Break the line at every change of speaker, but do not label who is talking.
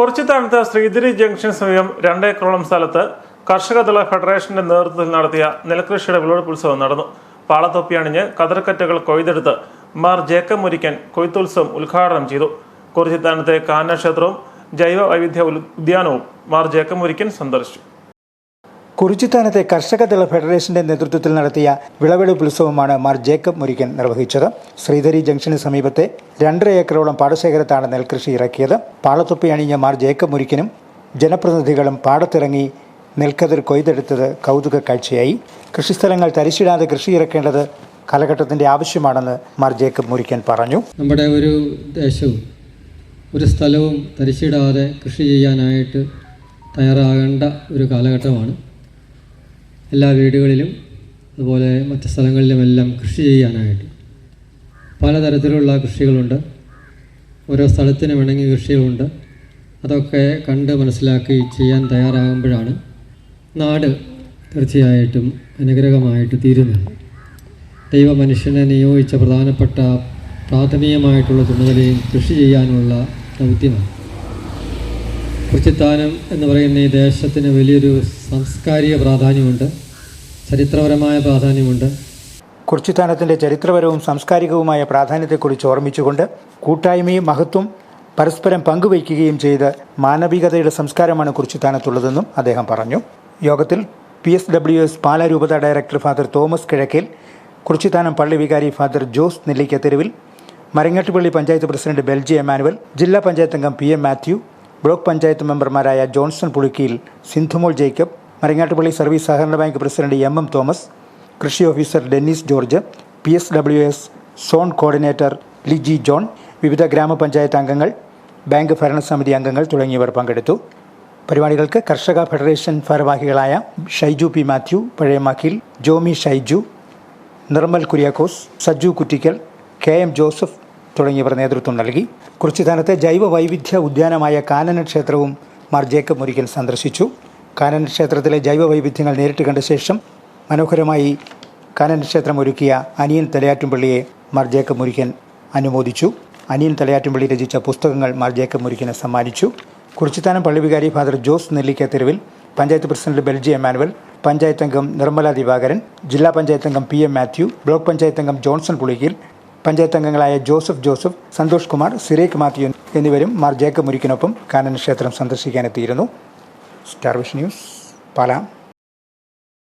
കുറച്ചിത്താനത്ത് Sreedhari junction സമീപം രണ്ടേക്കറോളം സ്ഥലത്ത് കർഷകതല ഫെഡറേഷന്റെ നേതൃത്വത്തിൽ നടത്തിയ നെൽകൃഷിയുടെ വിളവെടുപ്പ് ഉത്സവം നടന്നു. പാളത്തൊപ്പി അണിഞ്ഞ് കതിർക്കറ്റകൾ കൊയ്തെടുത്ത് മാർ ജേക്കബ് മുരിക്കൻ കൊയ്ത്തുത്സവം ഉദ്ഘാടനം ചെയ്തു. കുറിച്ചിത്താനത്തെ കാനക്ഷേത്രവും ജൈവ വൈവിധ്യ ഉദ്യാനവും മാർ ജേക്കബ് മുരിക്കൻ സന്ദർശിച്ചു.
കുറിച്ചിത്താനത്തെ കർഷകദള ഫെഡറേഷന്റെ നേതൃത്വത്തിൽ നടത്തിയ വിളവെടുപ്പ് ഉത്സവമാണ് മാർ ജേക്കബ് മുരിക്കൻ നിർവഹിച്ചത്. ശ്രീധരി ജംഗ്ഷന് സമീപത്തെ രണ്ടര ഏക്കറോളം പാടശേഖരത്താണ് നെൽകൃഷി ഇറക്കിയത്. പാളത്തൊപ്പി അണിഞ്ഞ മാർ ജേക്കബ് മുരിക്കനും ജനപ്രതിനിധികളും പാടത്തിറങ്ങി നെൽക്കതിർ കൊയ്തെടുത്തത് കൗതുക കാഴ്ചയായി. കൃഷിസ്ഥലങ്ങൾ തരിശിടാതെ കൃഷി ഇറക്കേണ്ടത് കാലഘട്ടത്തിന്റെ ആവശ്യമാണെന്ന് മാർ ജേക്കബ് മുരിക്കൻ പറഞ്ഞു.
നമ്മുടെ ഒരു ദേശവും ഒരു സ്ഥലവും തരിശിടാതെ കൃഷി ചെയ്യാനായിട്ട് തയ്യാറാകേണ്ട ഒരു കാലഘട്ടമാണ്. എല്ലാ വീടുകളിലും അതുപോലെ മറ്റ് സ്ഥലങ്ങളിലുമെല്ലാം കൃഷി ചെയ്യാനായിട്ട് പലതരത്തിലുള്ള കൃഷികളുണ്ട്. ഓരോ സ്ഥലത്തിനും ഇണങ്ങിയ കൃഷികളുണ്ട്. അതൊക്കെ കണ്ട് മനസ്സിലാക്കി ചെയ്യാൻ തയ്യാറാകുമ്പോഴാണ് നാട് തീർച്ചയായിട്ടും അനുഗ്രഹമായിട്ട് തീരുന്നത്. ദൈവ മനുഷ്യനെ നിയോഗിച്ച പ്രധാനപ്പെട്ട പ്രാഥമികമായിട്ടുള്ള ചുമതലയും കൃഷി ചെയ്യാനുള്ള ദൗത്യമാണ്. കുറിച്ചിത്താനം എന്ന് പറയുന്ന ഈ ദേശത്തിന് വലിയൊരു സാംസ്കാരിക പ്രാധാന്യമുണ്ട്. ചരിത്രപരമായ പ്രാധാന്യമുണ്ട്.
കുർച്ചിത്താനത്തിന്റെ ചരിത്രപരവും സാംസ്കാരികവുമായ പ്രാധാന്യത്തെക്കുറിച്ച് ഓർമ്മിച്ചുകൊണ്ട് കൂട്ടായ്മയും മഹത്വം പരസ്പരം പങ്കുവയ്ക്കുകയും ചെയ്ത് മാനവികതയുടെ സംസ്കാരമാണ് കുർച്ചിത്താനത്തുള്ളതെന്നും അദ്ദേഹം പറഞ്ഞു. യോഗത്തിൽ P S W S Pala രൂപത director father Thomas Kizhakkel Kurichithanam പള്ളി വികാരി father Jose Nellikkatheruvil Marangattupally panchayat president Belji Emmanuel ജില്ലാ പഞ്ചായത്ത് അംഗം P M Mathew block panchayat മെമ്പർമാരായ Johnson Pulikkiyil Sindhumol Jacob Marangattupally service സഹകരണ bank president M M Thomas കൃഷി officer Dennis George P S W S zone coordinator Liji John വിവിധ ഗ്രാമപഞ്ചായത്ത് അംഗങ്ങൾ ബാങ്ക് ഭരണസമിതി അംഗങ്ങൾ തുടങ്ങിയവർ പങ്കെടുത്തു. പരിപാടികൾക്ക് കർഷക ഫെഡറേഷൻ ഭാരവാഹികളായ Shaiju P Mathew Pazhayamakkil Jomi Shaiju Nirmal Kuriakose Saju Kuttickal K M Joseph തുടങ്ങിയവർ നേതൃത്വം നൽകി. കുറിച്ചിത്താനത്തെ ജൈവ വൈവിധ്യ ഉദ്യാനമായ കാനന ക്ഷേത്രവും മാർ ജേക്കബ് മുരിക്കൻ സന്ദർശിച്ചു. കാനന ക്ഷേത്രത്തിലെ ജൈവ വൈവിധ്യങ്ങൾ നേരിട്ട് കണ്ട ശേഷം മനോഹരമായി കാനന ക്ഷേത്രം ഒരുക്കിയ അനിയൻ തലയാറ്റുംപള്ളിയെ മാർ ജേക്കബ് മുരിക്കൻ അനുമോദിച്ചു. അനിയൻ തലയാറ്റുംപള്ളി രചിച്ച പുസ്തകങ്ങൾ മാർ ജേക്കബ് മുരിക്കനെ സമ്മാനിച്ചു. കുറിച്ചിത്താനം പള്ളി വികാരി father Jose Nellikkatheruvil panchayat president Belji Emmanuel panchayat അംഗം നിർമ്മല ദിവാകരൻ ജില്ലാ പഞ്ചായത്ത് അംഗം P M Mathew block panchayat അംഗം ജോൺസൺ പുളിക്കിൽ പഞ്ചായത്ത് അംഗങ്ങളായ ജോസഫ് ജോസഫ് സന്തോഷ് കുമാർ സിറേഖ് മാത്യു എന്നിവരും മാർ ജേക്കബ് മുരിക്കിനൊപ്പം കാനന ക്ഷേത്രം സന്ദർശിക്കാനെത്തിയിരുന്നു. Star Vision News Pala.